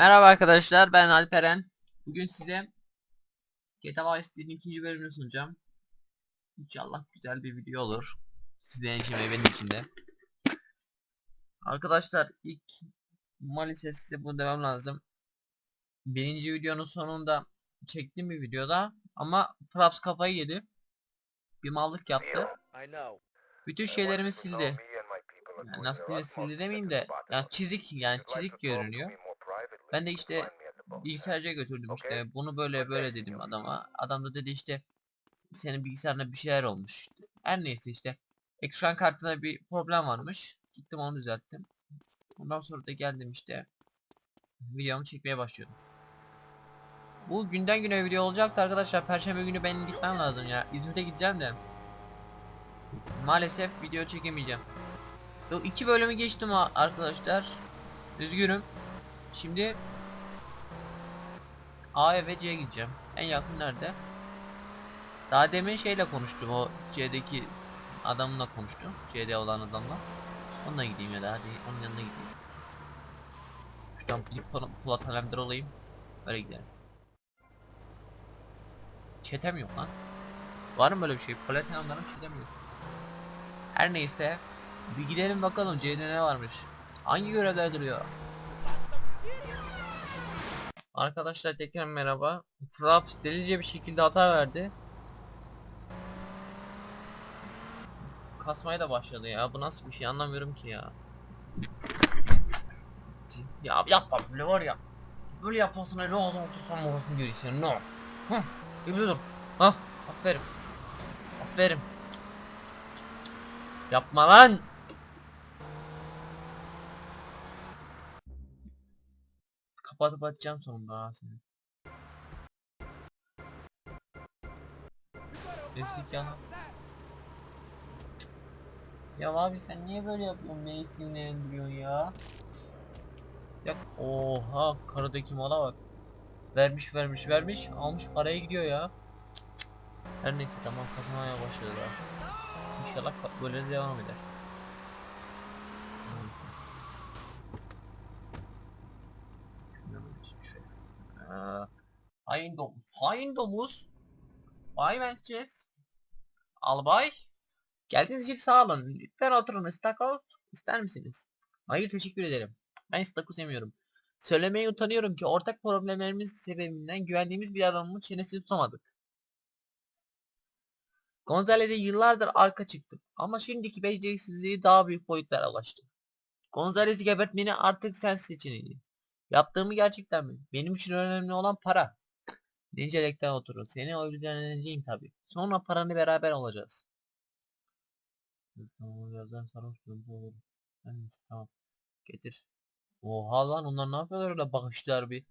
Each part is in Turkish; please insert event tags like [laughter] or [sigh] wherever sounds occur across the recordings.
Merhaba arkadaşlar ben Alperen. Bugün size GTA Vice City'nin ikinci bölümünü sunacağım. İnşallah güzel bir video olur. Sizlerin için ve benim için de. Arkadaşlar ilk maalesef size bunu demem lazım. Birinci videonun sonunda çektiğim bir videoda ama Fraps kafayı yedi. Bir mallık yaptı. Bütün şeylerimi sildi. Yani nasıl diyeyim sildi demeyeyim de yani çizik yani çizik görünüyor. Ben de işte bilgisayarcıya götürdüm işte bunu böyle böyle dedim adama. Adam da dedi işte senin bilgisayarında bir şeyler olmuş. Her neyse işte ekran kartında bir problem varmış. Gittim onu düzelttim. Ondan sonra da geldim işte videomu çekmeye başladım. Bu günden güne video olacaktı arkadaşlar. Perşembe günü benim gitmem lazım ya. İzmir'e gideceğim de. Maalesef video çekemeyeceğim. Yo, iki bölümü geçtim arkadaşlar. Üzgünüm. Şimdi A ve C'ye gideceğim. En yakın nerede? Daha demin şeyle konuştum. O C'deki adamla konuştum. C'de olan adamla. Onunla gideyim ya da hadi onun yanına gideyim. Şuradan Pl- Polat Alemdar olayım. Öyle gidelim. Çetem yok lan. Var mı böyle bir şey? Polat Alemdar'ın çetem yok. Her neyse. Bir gidelim bakalım C'de ne varmış. Hangi görevler duruyor? Arkadaşlar tekrar merhaba. Fraps delice bir şekilde hata verdi. Kasmaya da başladı ya. Bu nasıl bir şey anlamıyorum ki ya. Ya yapma böyle var ya. Böyle yapmasın öyle o zaman tutsam olsun diyor işte. No. Hı. Gibi dur. Hah. Aferin. Aferin. Yapma lan. Kapatıp atacağım sonunda ha seni. Destek yana. Ya abi sen niye böyle yapıyorsun? Neyi sinirlendiriyorsun ya? Ya oha karıdaki mala bak. Vermiş vermiş vermiş almış paraya gidiyor ya. Her neyse tamam kazanmaya başladı daha. İnşallah böyle devam eder. Neyse. Şundan böyle şöyle. Aa, Hain domuz. Hain domuz. Bay Vences. Albay. Geldiğiniz için sağ olun. Lütfen oturun. Istakoz ister misiniz? Hayır teşekkür ederim. Ben istakoz yemiyorum. Söylemeye utanıyorum ki ortak problemlerimiz sebebinden güvendiğimiz bir adamın çenesini tutamadık. Gonzalez'e yıllardır arka çıktım ama şimdiki beceriksizliği daha büyük boyutlara ulaştı. Gonzalez'i gebertmeni artık sen seçeneği. Yaptığımı gerçekten mi? Benim için önemli olan para. Nincelikten oturun. Seni öldüreceğim tabi. Sonra paranı beraber alacağız. Tamam birazdan sarhoş olur. Ben tamam. Getir. Oha lan onlar ne yapıyorlar öyle bakışlar bir.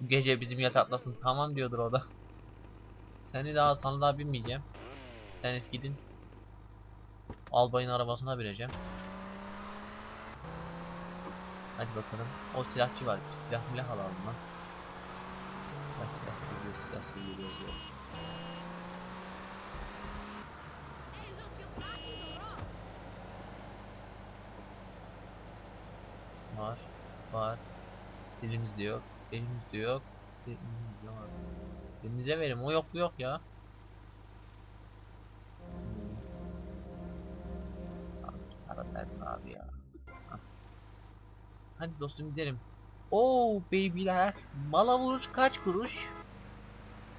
Bu gece bizim yataklasın tamam diyordur o da. Seni daha sana daha binmeyeceğim. Sen eskidin. Albayın arabasına bineceğim. Hadi bakalım. O silahçı var. Silah milah alalım lan. Silah silah yazıyor silah silah yazıyor. Var. Var. Elimizde yok. Elimizde yok. Elimizde yok. Elinize verin. O yok bu yok ya. Abi, abi ya. Hadi dostum gidelim. Oo babyler. Mala vuruş kaç kuruş?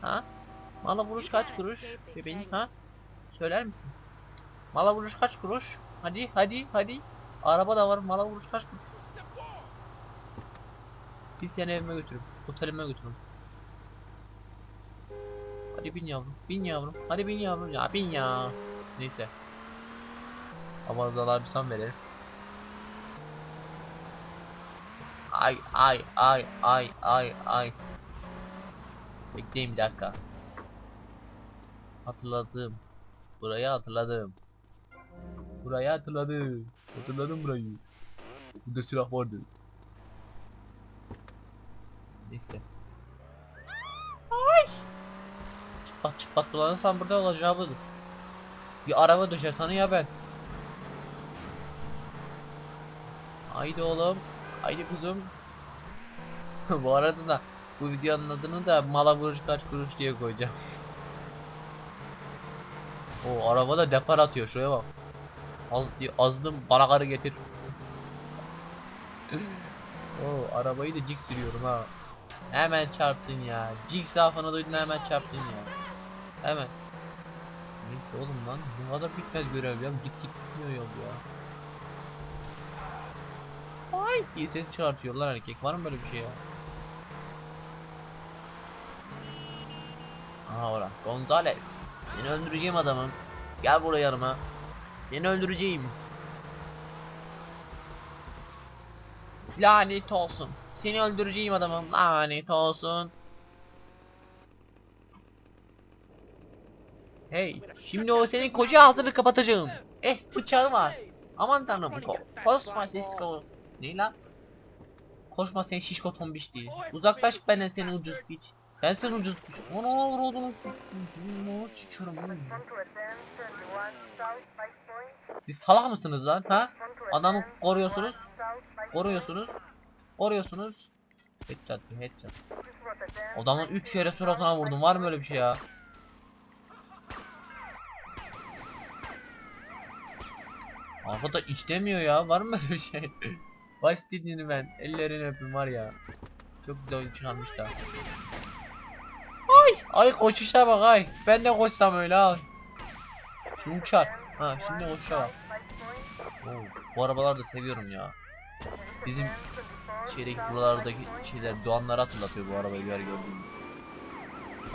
Ha? Mala vuruş kaç kuruş? Bebeğim ha? Söyler misin? Mala vuruş kaç kuruş? Hadi hadi hadi. Araba da var. Mala vuruş kaç kuruş? Bir seni evime götürün. Otelime götürün. Hadi bin yavrum. Bin yavrum. Hadi bin yavrum. Ya bin ya. Neyse. Havalıdalar bir son verelim. Ay ay ay ay ay ay. Bekleyin bir dakika. Hatırladım. Burayı hatırladım. Burayı hatırladım. Hatırladım burayı. Burada silah vardı. Neyse. Ay. Çıplak çıplak dolanırsan burada olacağı budur. Bir araba düşer sana ya ben. Haydi oğlum. Haydi kuzum. [laughs] bu arada da bu videonun adını da mala vuruş kaç kuruş diye koyacağım. O araba da depar atıyor şuraya bak. Az azdım bana karı getir. o arabayı da cik sürüyorum ha. Hemen çarptın ya. Cik safına duydun hemen çarptın ya. Hemen. Neyse oğlum lan bu kadar bitmez görev ya. Git git bitmiyor yol ya. Diye ses çıkartıyorlar erkek. Var mı böyle bir şey ya? Aha ora. Gonzales. Seni öldüreceğim adamım. Gel buraya yanıma. Seni öldüreceğim. Lanet olsun. Seni öldüreceğim adamım. Lanet olsun. Hey, şimdi o senin koca ağzını kapatacağım. Eh, bıçağı var. Aman tanrım, ko koşma şişko. Ne lan? Koşma sen şişko tombiş değil. Uzaklaş benden seni ucuz piç. Sensin ucuz piç. Ona vurdum. Ne çıkıyorum. Siz salak mısınız lan ha? Adamı koruyorsunuz. Koruyorsunuz. Koruyorsunuz. Headshot bir headshot. Adamın 3 yere suratına vurdum. Var mı öyle bir şey ya? Arkada istemiyor ya. Var mı öyle bir şey? [laughs] Baş dinini ben. Ellerini öpün var ya. Çok güzel oyun çıkarmış da. Ay! Ay koşuşa bak ay. Ben de koşsam öyle ay. Şimdi uçar. Ha şimdi koşuşa bak. Oo, bu arabaları da seviyorum ya. Bizim şeydeki buralardaki şeyler doğanları hatırlatıyor bu arabayı bir yer gördüğümde.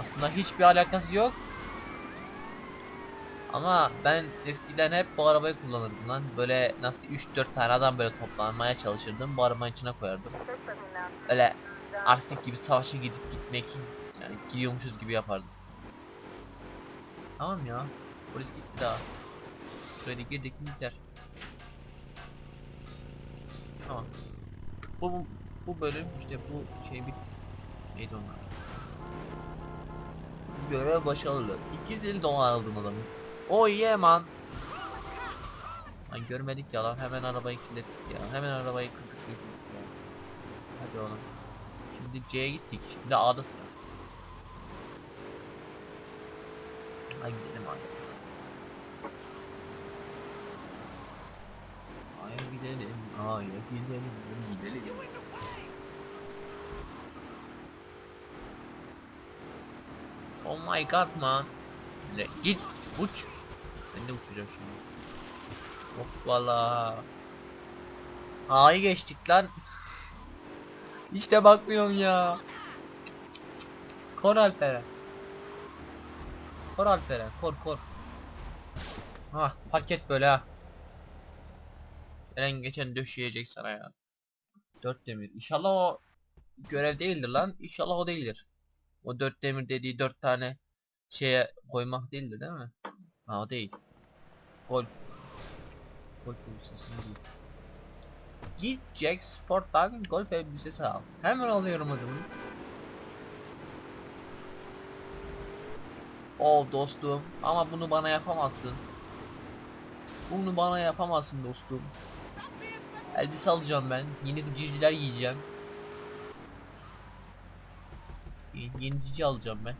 Aslında hiçbir alakası yok. Ama ben eskiden hep bu arabayı kullanırdım lan. Böyle nasıl 3-4 tane adam böyle toplanmaya çalışırdım. Bu arabanın içine koyardım. Öyle arsik gibi savaşa gidip gitmek yani gidiyormuşuz gibi yapardım. Tamam ya. Polis gitti daha. Da girdik mi biter. Tamam. Bu, bu, bu bölüm işte bu şey bitti. Neydi onlar? Görev başarılı. 250 dolar aldım adamı. O yeah man. Lan görmedik ya lan hemen arabayı kilitledik ya. Hemen arabayı kırdık. Hadi oğlum. Şimdi C'ye gittik. Şimdi A'da sıra. Hadi gidelim hadi. A'ya gidelim. A'ya gidelim. Gidelim. Oh my god man. Git uç. Ben de uçacağım şimdi. Hoppala. A'yı geçtik lan. İşte bakmıyorum ya. Kor Alperen. Kor Alperen. Kor kor. Ha paket böyle ha. Gelen geçen döşeyecek sana ya. Dört demir. İnşallah o görev değildir lan. İnşallah o değildir. O dört demir dediği dört tane şeye koymak değildi değil mi? Ha o değil. Golf. Golf elbisesi değil. Git Jack Sport'tan golf elbisesi al. Hemen alıyorum bunu. Oh dostum ama bunu bana yapamazsın. Bunu bana yapamazsın dostum. Elbise alacağım ben. Yeni ciciler giyeceğim. Yeni cici alacağım ben.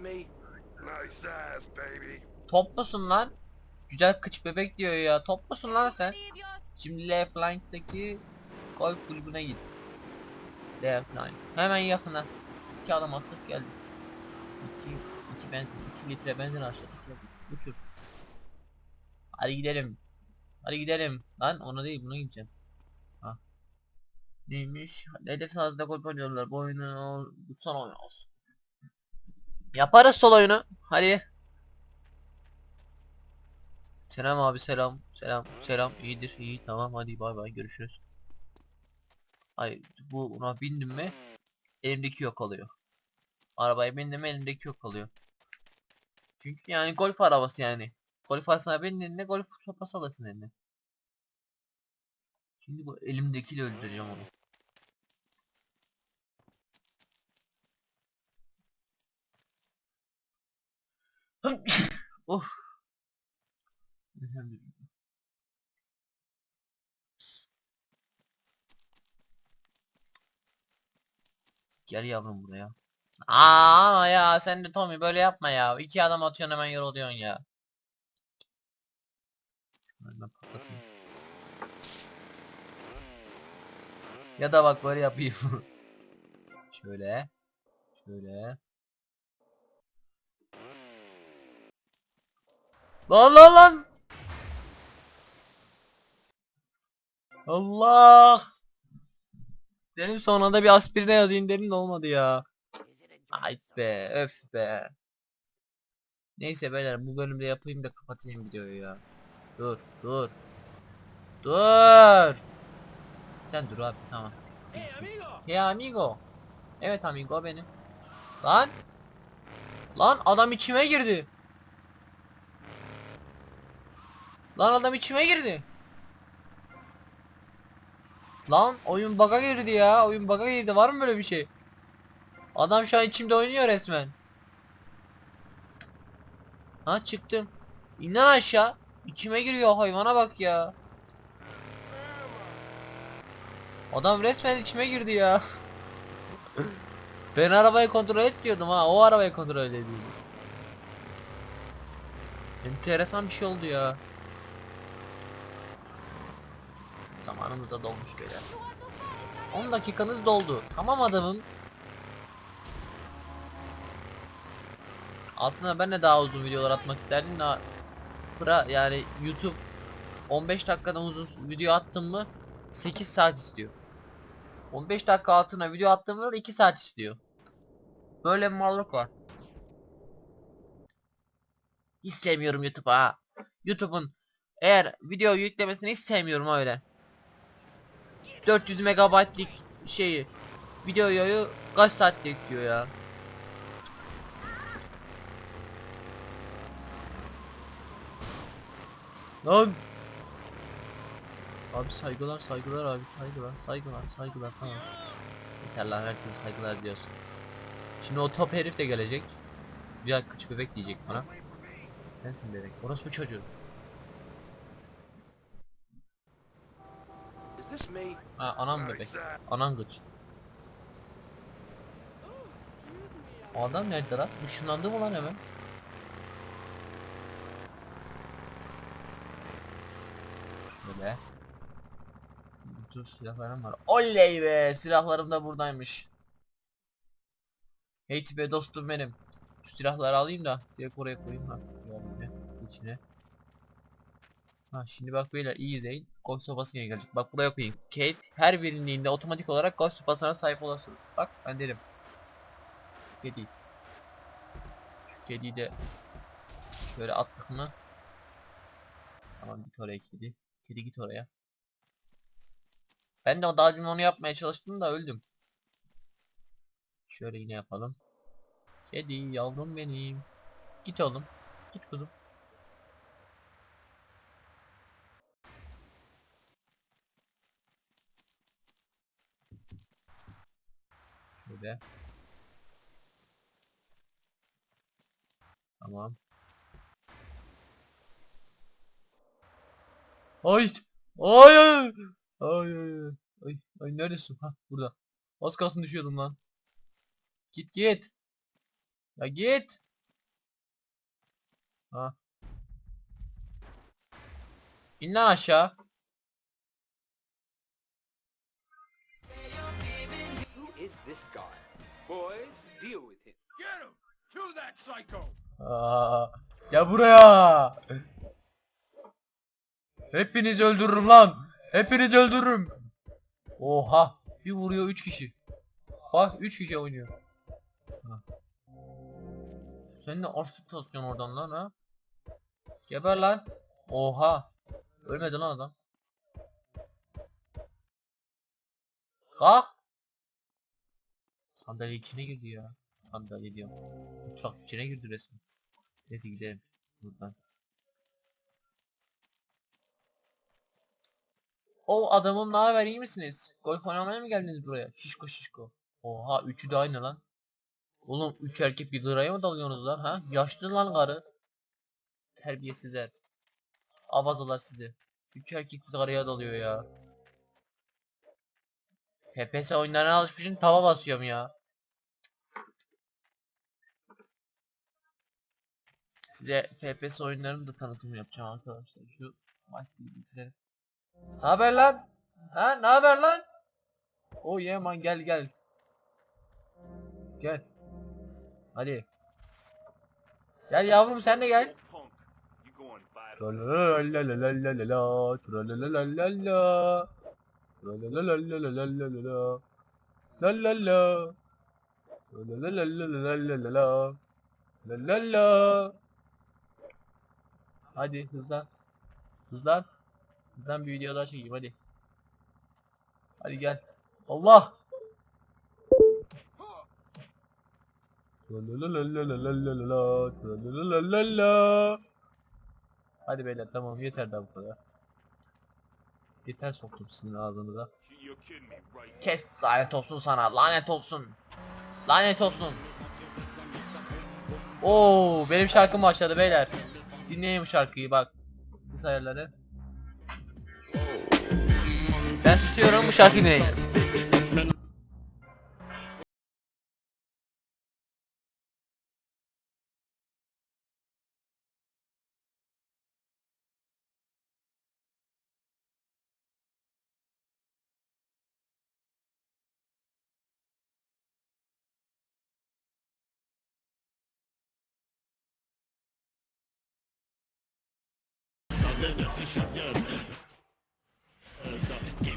Is this me? Nice ass, baby. Toplusun lan. Güzel kıç bebek diyor ya. Toplusun lan sen. Şimdi Left Line'daki golf kulübüne git. Left Line. Hemen yakına. İki adım attık geldik. İki, iki benzin, iki litre benzin geldik. Uçur. Hadi gidelim. Hadi gidelim. Lan onu değil buna gideceğim. Ha. Neymiş? Hedef sahasında golf oynuyorlar. Bu oyunu bu son oyun olsun. Yaparız sol oyunu. Hadi. Selam abi selam. Selam selam iyidir iyi tamam hadi bay bay görüşürüz. Hayır bu buna bindim mi elimdeki yok oluyor. Arabaya bindim mi elimdeki yok oluyor. Çünkü yani golf arabası yani. Golf arabasına bindiğinde golf sopası alırsın eline. Şimdi bu elimdekiyle öldüreceğim onu. Of. Gel yavrum buraya. Aa ya sen de Tommy böyle yapma ya. İki adam atıyorsun hemen yoruluyorsun ya. Ya da bak böyle yapayım. [laughs] Şöyle. Şöyle. Lan lan lan. Allah. Dedim sonra da bir aspirine yazayım dedim de olmadı ya. Ay be öf be. Neyse beyler bu bölümde yapayım da kapatayım videoyu ya. Dur dur. Dur. Sen dur abi tamam. İyisin. Hey amigo. Evet amigo benim. Lan. Lan adam içime girdi. Lan adam içime girdi. Lan oyun bug'a girdi ya. Oyun bug'a girdi. Var mı böyle bir şey? Adam şu an içimde oynuyor resmen. Ha çıktım. İn lan aşağı. İçime giriyor hayvana bak ya. Adam resmen içime girdi ya. ben arabayı kontrol et diyordum ha. O arabayı kontrol ediyordu. Enteresan bir şey oldu ya. Zamanımız da dolmuş beyler. 10 dakikanız doldu. Tamam adamım. Aslında ben de daha uzun videolar atmak isterdim de Fıra yani YouTube 15 dakikadan uzun video attım mı 8 saat istiyor. 15 dakika altına video attığımda da 2 saat istiyor. Böyle bir mallık var. İstemiyorum YouTube'a. YouTube'un eğer video yüklemesini hiç sevmiyorum öyle. 400 megabaytlık şeyi videoyu kaç saatte yüklüyor ya? Lan Abi saygılar saygılar abi saygılar saygılar saygılar tamam. Yeter lan herkese saygılar diyorsun. Şimdi o top herif de gelecek. Bir küçük bebek diyecek bana. Sensin bebek. Orası bu çocuğu. Ha anam bebek. Anan gıç. O adam nerede lan? Işınlandı mı lan hemen? Şöyle. Bütün silahlarım var. Oley be! Silahlarım da buradaymış. Hey be dostum benim. Şu silahları alayım da direkt oraya koyayım ha. Ya böyle içine. Ha şimdi bak böyle iyi değil. Ghost sopası yine gelecek. Bak buraya koyayım. Kate her bilindiğinde otomatik olarak ghost sopasına sahip olasın. Bak ben derim. Kedi. Şu kediyi de şöyle attık mı? Tamam git oraya kedi. Kedi git oraya. Ben de o daha dün onu yapmaya çalıştım da öldüm. Şöyle yine yapalım. Kedi yavrum benim. Git oğlum. Git kuzum. Şöyle. Tamam. Ay! Ay! Ay! Ay! Ay! Ay neredesin? Ha burada. Az kalsın düşüyordum lan. Git git. Ya git. Ha. İn lan aşağı. Boys, deal with him. Get him! Shoot that psycho! Aa, gel buraya. Hepinizi öldürürüm lan. Hepinizi öldürürüm. Oha. Bir vuruyor 3 kişi. Bak 3 kişi oynuyor. Ha. Sen de arsık tasıyorsun oradan lan ha. Geber lan. Oha. Ölmedi lan adam. Kalk. Sandalye içine girdi ya. Sandalye diyorum. Mutfak içine girdi resmen. Neyse gidelim buradan. O adamım ne haber iyi misiniz? Golf oynamaya mı geldiniz buraya? Şişko şişko. Oha üçü de aynı lan. Oğlum üç erkek bir liraya mı dalıyorsunuz lan ha? Yaşlı lan karı. Terbiyesizler. Abazalar sizi. Üç erkek bir araya dalıyor ya. FPS oyunlarına alışmışım tava basıyorum ya. Size FPS oyunlarının da tanıtım yapacağım arkadaşlar. Şu maçı bitirelim. Ne haber lan? Ha ne haber lan? O oh yeah man gel gel. Gel. Hadi. Gel yavrum sen de gel. Going Hadi hızlan. Hızlan. Hızlan bir video daha çekeyim hadi. Hadi gel. Allah. Hadi beyler tamam yeter daha bu kadar. Yeter soktum sizin ağzınıza. Kes lanet olsun sana lanet olsun. Lanet olsun. Oo benim şarkım başladı beyler. Dinleyin bu şarkıyı bak. Ses ayarları. Ben susuyorum bu şarkıyı dinleyin. Give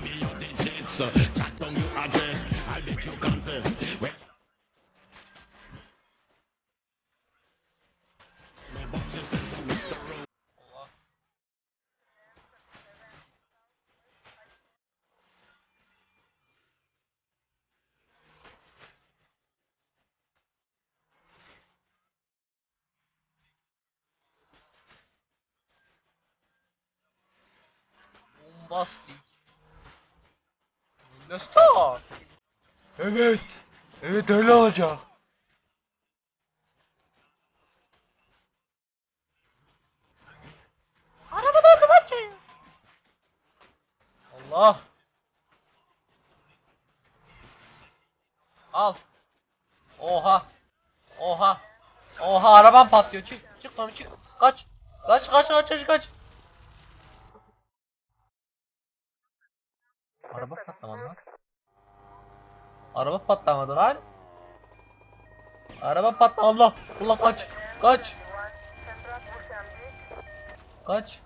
me your digits. Bombastik. Nasıl? Evet. Evet öyle olacak. Allah. Al. Oha. Oha. Oha arabam patlıyor. Çık. Çık lan çık. Kaç. Kaç kaç kaç kaç kaç. Araba patlamadı lan. Araba patlamadı lan. Araba patladı. Allah. Allah kaç. Kaç. Kaç.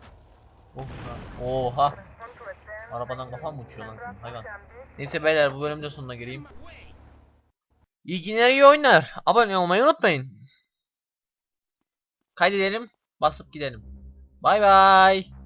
Oha. Oha. Arabadan kafam mı uçuyor lan senin hayvan? Neyse beyler bu bölümde sonuna geleyim. İyi günler iyi oyunlar. Abone olmayı unutmayın. Kaydedelim. Basıp gidelim. Bay bay.